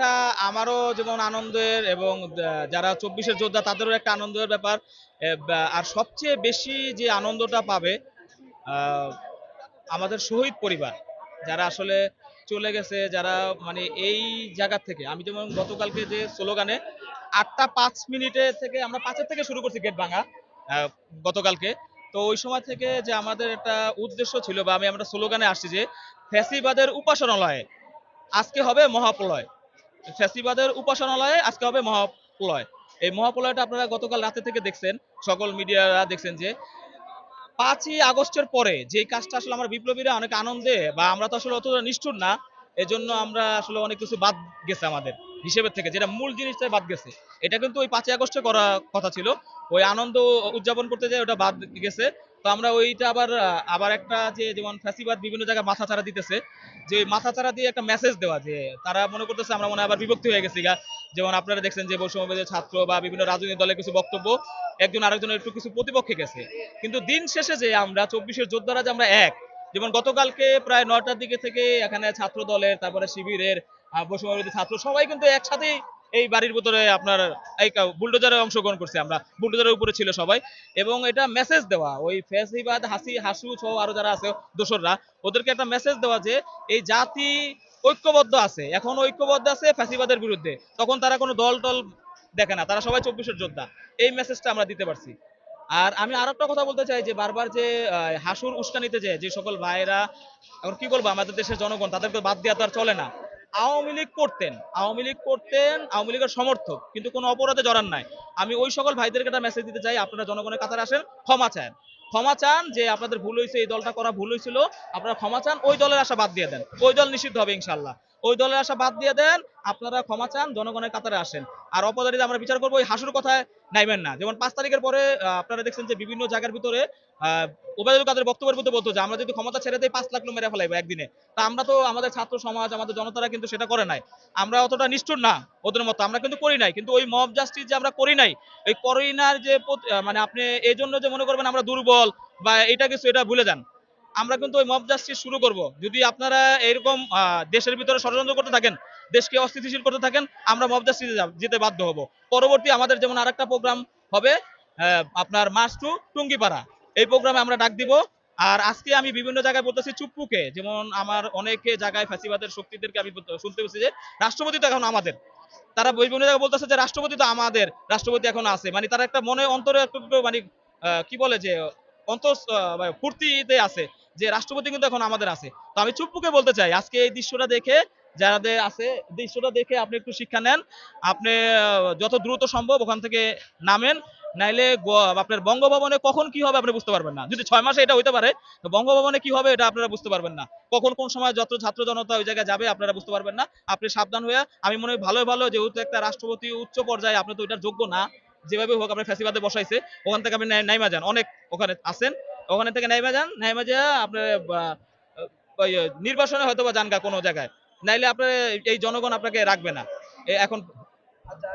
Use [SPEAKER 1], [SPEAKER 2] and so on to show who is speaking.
[SPEAKER 1] একটা আমারও যেমন আনন্দের এবং যারা চব্বিশের যোদ্ধা তাদেরও একটা আনন্দের ব্যাপার। আর সবচেয়ে বেশি যে আনন্দটা পাবে আমাদের শহীদ পরিবার, যারা আসলে চলে গেছে, যারা মানে এই জায়গা থেকে, আমি যেমন গতকালকে যে স্লোগানে আটটা পাঁচ মিনিটে থেকে আমরা পাঁচের থেকে শুরু করছি গেট ভাঙা গতকালকে। তো ওই সময় থেকে যে আমাদের একটা উদ্দেশ্য ছিল, বা আমি আমরা স্লোগানে আসছি যে ফ্যাসিবাদের উপাসনালয়ে আজকে হবে মহাপ্রলয়। ফ্যাসিবাদের উপাসনালয়ে আজকে হবে মহাপ্রলয়। এই মহাপ্রলয়টা আপনারা গতকাল রাতে থেকে দেখছেন, সকল মিডিয়ারা দেখছেন যে পাঁচই আগস্টের পরে যে কাজটা আসলে আমরা বিপ্লবীরা অনেক আনন্দে বা আমরা তো আসলে অতটা নিষ্ঠুর না, এজন্য আমরা আসলে অনেক কিছু বাদ গেছে আমাদের হিসেবের থেকে, যেটা মূল জিনিসটাই বাদ গেছে। এটা কিন্তু ওই পাঁচই আগস্টে করা কথা ছিল। ওই আনন্দ উদযাপন করতে যায় ওটা বাদ গেছে। তো আমরা ওইটা আবার আবার একটা যে যেমন ফ্যাসিবাদ বিভিন্ন জায়গায় মাথা ছাড়া দিতেছে, যে মাথা ছাড়া দিয়ে একটা মেসেজ দেওয়া যে তারা মনে করতেছে আমরা মনে আবার বিভক্তি হয়ে গেছি গা। যেমন আপনারা দেখছেন যে বৈষম্যবাদী ছাত্র বা বিভিন্ন রাজনৈতিক দলের কিছু বক্তব্য, একজন আরেকজনের একটু কিছু প্রতিপক্ষে গেছে। কিন্তু দিন শেষে যে আমরা, চব্বিশের যোদ্ধারা যে আমরা এক যেমন গতকালকে প্রায় নয়টার দিকে থেকে এখানে ছাত্র দলের তারপরে শিবিরের বৈষম্যবিরোধী ছাত্র সবাই কিন্তু একসাথেই এই বাড়ির ভিতরে আপনার এই বুলডোজারে অংশগ্রহণ করছে আমরা। বুলডোজারের উপরে ছিল সবাই। এবং এটা মেসেজ দেওয়া, ওই ফেসিবাদ হাসি, হাসু সহ আরও যারা আছে, দোসররা, ওদেরকে একটা মেসেজ দেওয়া যে এই জাতি ঐক্যবদ্ধ আছে। এখন ঐক্যবদ্ধ আছে ফ্যাসিবাদের বিরুদ্ধে। তখন তারা কোনো দল টল দেখে না। তারা সবাই চব্বিশের যোদ্ধা। এই মেসেজটা আমরা দিতে পারছি। আর আমি আর একটা কথা বলতে চাই যে বারবার যে হাসুর উস্কানিতে যে যে সকল ভাইয়েরা, এখন কি বলব, আমাদের দেশের জনগণ, তাদেরকে বাদ দেওয়া তো আর চলে না। আওয়ামী লীগ করতেন, আওয়ামী লীগ করতেন, আওয়ামী লীগের সমর্থক, কিন্তু কোনো অপরাধে জড়ান নাই। আমি ওই সকল ভাইদেরকে একটা মেসেজ দিতে চাই, আপনারা জনগণের কাতারে আসেন, ক্ষমা চান। ক্ষমা চান যে আপনাদের ভুল হয়েছে, এই দলটা করা ভুল হয়েছিল, আপনারা ক্ষমা চান, ওই দলের আশা বাদ দিয়ে দেন। ওই দল নিষিদ্ধ হবে ইনশাল্লাহ ওই দলের আশা বাদ দিয়ে দেন, আপনারা ক্ষমা চান, জনগণের কাতারে আসেন। আর অপরাধীদের আমরা বিচার করব ওই হাসুর কথায় নাইবেন না। যেমন পাঁচ তারিখের পরে আপনারা দেখছেন যে বিভিন্ন জায়গার ভিতরে ওবায়দুল কাদের বক্তব্যের মধ্যে বলতো যে, আমরা যদি ক্ষমতা ছেড়ে দেই, পাঁচ লাখ লোক মেরে ফেলাইবো একদিনে। তা আমরা তো আমাদের ছাত্র সমাজ, আমাদের জনতারা কিন্তু সেটা করে নাই। আমরা অতটা নিষ্ঠুর না, ওদের মতো। আমরা কিন্তু করি নাই। কিন্তু ওই মব জাস্টিস যে আমরা করি নাই ওই করোনার যে মানে আপনি এই জন্য যে মনে করবেন আমরা দুর্বল বা এটা কিছু, এটা ভুলে যান। আমরা কিন্তু ওই মব জাস্টিস শুরু করব। যদি আপনারা এরকম দেশের ভিতরে ষড়যন্ত্র করতে থাকেন, দেশকে অস্থিতিশীল করতে থাকেন, আমরা মব জাস্টিসে যেতে বাধ্য হব। পরবর্তী আমাদের যেমন আরেকটা প্রোগ্রাম হবে আপনার মাস টু টুঙ্গিপাড়া এই প্রোগ্রামে আমরা ডাক দিব। আর আজকে আমি বিভিন্ন জায়গায় বলতেছি চুপ্পুকে যেমন আমার অনেকে জায়গায় ফ্যাসিবাদের শক্তিদেরকে আমি শুনতে পেয়েছি যে রাষ্ট্রপতি তো এখন আমাদের। তারা বিভিন্ন জায়গায় বলতেছে যে রাষ্ট্রপতি তো আমাদের রাষ্ট্রপতি এখন আছে। মানে তারা একটা মনে অন্তরে একটু মানে কি বলে যে অন্তর আহ, মানে ফুর্তিতে আছে যে রাষ্ট্রপতি কিন্তু এখন আমাদের আছে। তো আমি চুপ্পুকে বলতে চাই আজকে এই দৃশ্যটা দেখে যাদের আছে, দৃশ্যটা দেখে আপনি একটু শিক্ষা নেন। আপনি যত দ্রুত সম্ভব ওখান থেকে নামেন। নাইলে আপনার বঙ্গভবনে কখন কি হবে আপনি বুঝতে পারবেন না। যদি ছয় মাসে এটা হইতে পারে বঙ্গভবনে কি হবে এটা আপনারা বুঝতে পারবেন না। কখন কোন সময় যত ছাত্র জনতা ওই জায়গায় যাবে আপনারা বুঝতে পারবেন না। আপনি সাবধান হয়ে আমি মনে হয় ভালোই ভালো, যেহেতু একটা রাষ্ট্রপতি উচ্চ পর্যায়ে, আপনি তো ওইটার যোগ্য না। যেভাবে হোক আপনি ফ্যাসিবাদে বসাইছে, ওখান থেকে আপনি নাইমা যান অনেক ওখানে আছেন, ওখানে থেকে নাইমা যান নাইমা যা আপনার নির্বাসনে হয়তো বা যান কোনো জায়গায়। নাইলে আপনার এই জনগণ আপনাকে রাখবে না। এখন
[SPEAKER 2] আচ্ছা